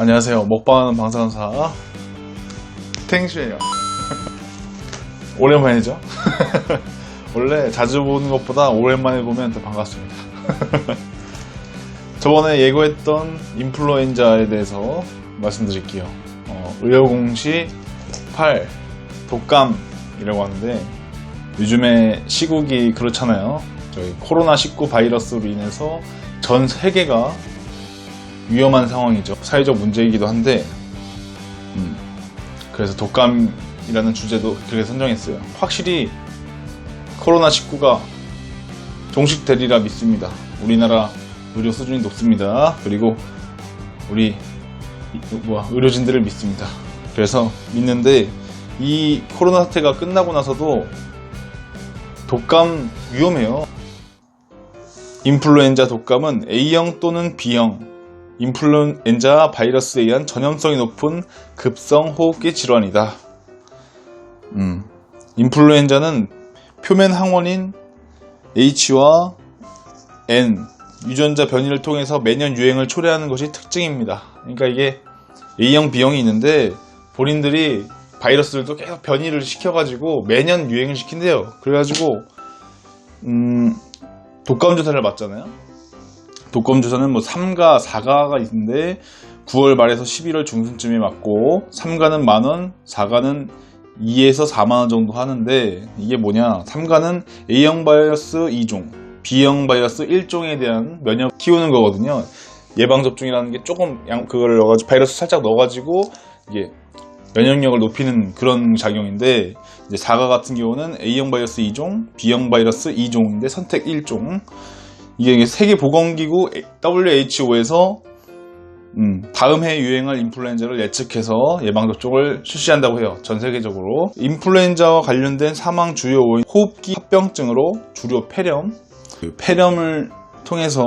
안녕하세요. 먹방하는 방송사 탱슈예요. 오랜만이죠? 원래 자주 보는 것보다 오랜만에 보면 더 반갑습니다. 저번에 예고했던 인플루엔자에 대해서 말씀드릴게요. 어, 의료공시 8 독감이라고 하는데 요즘에 시국이 그렇잖아요. 저희 코로나19 바이러스로 인해서 전 세계가 위험한 상황이죠. 사회적 문제이기도 한데, 음, 그래서 독감이라는 주제도 그렇게 선정했어요. 확실히 코로나19가 종식되리라 믿습니다. 우리나라 의료 수준이 높습니다. 그리고 우리 이- 뭐야, 의료진들을 믿습니다. 그래서 믿는데 이 코로나 사태가 끝나고 나서도 독감 위험해요. 인플루엔자 독감은 A형 또는 B형 인플루엔자 바이러스에 의한 전염성이 높은 급성 호흡기 질환이다. 음, 인플루엔자는 표면 항원인 H와 N 유전자 변이를 통해서 매년 유행을 초래하는 것이 특징입니다. 그러니까 이게 A형, B형이 있는데 본인들이 바이러스들도 계속 변이를 시켜가지고 매년 유행을 시킨대요. 그래가지고 음, 독감 주사를 맞잖아요. 독감 주사는 뭐 3가, 4가가 있는데 9월 말에서 11월 중순쯤에 맞고 3가는 만 원, 4가는 2에서 4만 원 정도 하는데 이게 뭐냐? 3가는 A형 바이러스 2종, B형 바이러스 1종에 대한 면역 키우는 거거든요. 예방 접종이라는 게 조금 양 그걸 넣어가지고 바이러스 살짝 넣어가지고 이게 면역력을 높이는 그런 작용인데 이제 4가 같은 경우는 A형 바이러스 2종, B형 바이러스 2종인데 선택 1종. 이게 세계보건기구 WHO에서 음, 다음 해 유행할 인플루엔자를 예측해서 예방접종을 실시한다고 해요. 전 세계적으로. 인플루엔자와 관련된 사망 주요 원인, 호흡기 합병증으로 주로 폐렴, 그 폐렴을 통해서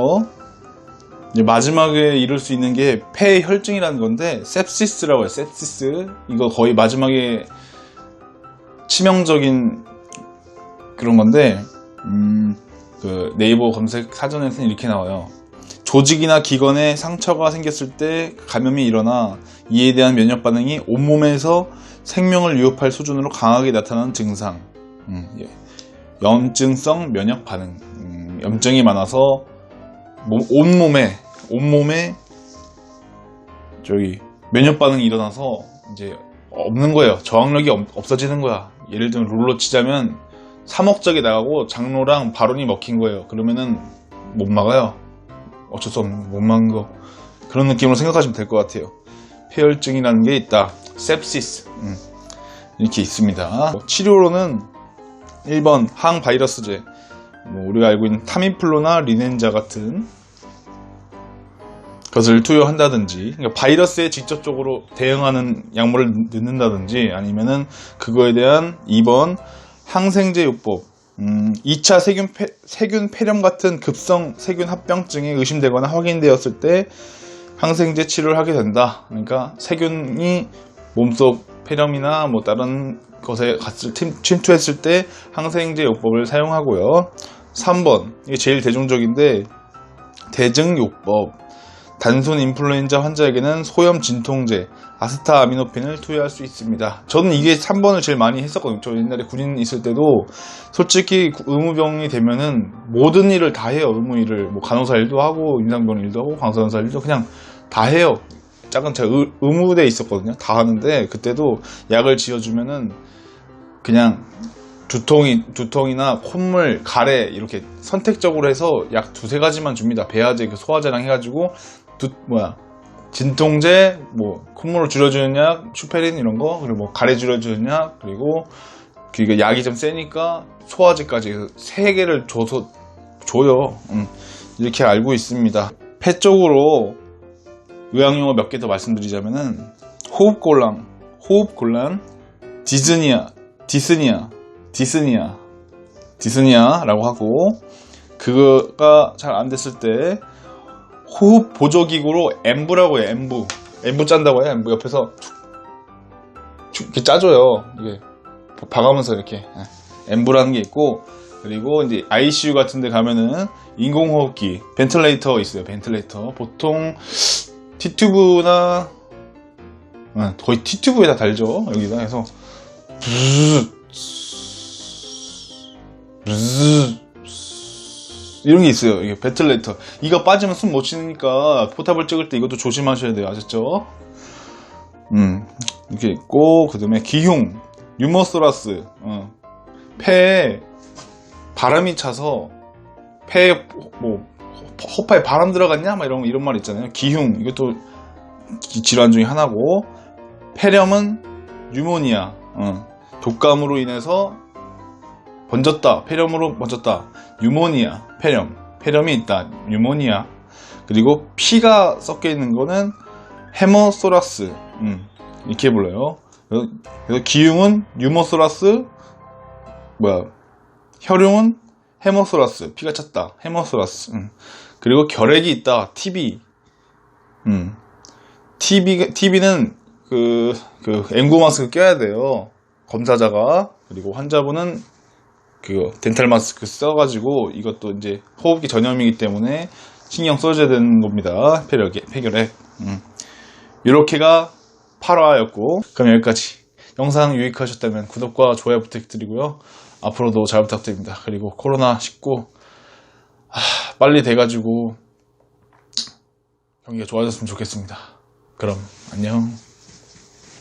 마지막에 이룰 수 있는 게 폐혈증이라는 건데 sepsis라고 해요. sepsis. 이거 거의 마지막에 치명적인 그런 건데 음, 그 네이버 검색 사전에서는 이렇게 나와요. 조직이나 기관에 상처가 생겼을 때 감염이 일어나 이에 대한 면역 반응이 온몸에서 생명을 위협할 수준으로 강하게 나타나는 증상. 음, 예. 염증성 면역 반응. 음, 염증이 많아서 몸- 온몸에 온몸에 저기 면역 반응이 일어나서 이제 없는 거예요. 저항력이 없, 없어지는 거야. 예를 들면 룰로 치자면 3억적이 나가고 장로랑 바론이 먹힌 거예요. 그러면은 못 막아요. 어쩔 수 없는 못 막는 거. 그런 느낌으로 생각하시면 될 것 같아요. 폐혈증이라는 게 있다. sepsis. 음, 이렇게 있습니다. 뭐 치료로는 1번 항바이러스제. 뭐 우리가 알고 있는 타미플루나 리넨자 같은 것을 투여한다든지 그러니까 바이러스에 직접적으로 대응하는 약물을 넣는다든지 아니면은 그거에 대한 2번 항생제 요법 음, 2차 세균, 폐, 세균 폐렴 같은 급성 세균 합병증이 의심되거나 확인되었을 때 항생제 치료를 하게 된다. 그러니까 세균이 몸속 폐렴이나 뭐 다른 것에 갔을 침- 침투했을 때 항생제 요법을 사용하고요. 3번 이게 제일 대중적인데 대증요법 단순 인플루엔자 환자에게는 소염 진통제 아스타 아미노펜을 투여할 수 있습니다. 저는 이게 3번을 제일 많이 했었거든요. 저 옛날에 군인 있을 때도 솔직히 의무병이 되면은 모든 일을 다 해요. 의무 일을 뭐 간호사 일도 하고 임상병 일도 하고 강사원사 일도 그냥 다 해요. 작은 제가 의, 의무대에 있었거든요. 다 하는데 그때도 약을 지어주면은 그냥 두통이 두통이나 콧물, 가래 이렇게 선택적으로 해서 약 두세 가지만 줍니다. 배아제 그 소화제랑 해가지고 두 뭐야 진통제, 뭐 콧물을 줄여주는 약, 슈페린 이런 거 그리고 뭐 가래 줄여주는 약 그리고 그 약이 좀 세니까 소화제까지 세 개를 줘서 줘요. 음, 이렇게 알고 있습니다. 폐 쪽으로 의학용어 몇 개 더 말씀드리자면은 호흡곤란, 호흡곤란, 디즈니아, 디스니아, 디스니아, 디스니아라고 하고 그거가 잘 안 됐을 때 호흡 보조기구로 엠부라고 해요. 엠부, 엠부 짠다고 해요. 엠부 옆에서 축, 축 이렇게 짜줘요. 이게 봐가면서 이렇게 예. 엠부라는 게 있고 그리고 이제 ICU 같은 데 가면은 인공호흡기 벤틀레이터 있어요 벤틀레이터 보통 티튜브나 어, 거의 티튜브에다 달죠. 여기다 해서 부즈 부즈 이런 게 있어요. 이게 배틀레터. 이거 빠지면 숨 못 쉬니까 포탑을 찍을 때 이것도 조심하셔야 돼요. 아셨죠? 음, 이렇게 있고, 그 다음에 기흉, 유머소라스, 어. 폐에 바람이 차서 폐에 뭐 허파에 바람 들어갔냐? 막 이런 이런 말 있잖아요. 기흉 이것도 기- 질환 중에 하나고 폐렴은 유모니아, 어. 독감으로 인해서 번졌다. 폐렴으로 번졌다. 유모니아, 폐렴. 폐렴이 있다. 유모니아. 그리고 피가 섞여 있는 거는 헤모소라스. 음, 이렇게 불러요. 그래서, 기흉은 유모소라스, 뭐야, 혈흉은 헤모소라스. 피가 찼다. 헤모소라스. 음. 그리고 결핵이 있다. TB. 음. TB, TB는 그, 그, 앵구 마스크 껴야 돼요. 검사자가. 그리고 환자분은 그 덴탈 마스크 써가지고 이것도 이제 호흡기 전염이기 때문에 신경 써줘야 되는 겁니다. 폐결핵, 폐결핵. 음. 이렇게가 8화였고 그럼 여기까지 영상 유익하셨다면 구독과 좋아요 부탁드리고요. 앞으로도 잘 부탁드립니다. 그리고 코로나19 아, 빨리 돼가지고 경기가 좋아졌으면 좋겠습니다. 그럼 안녕.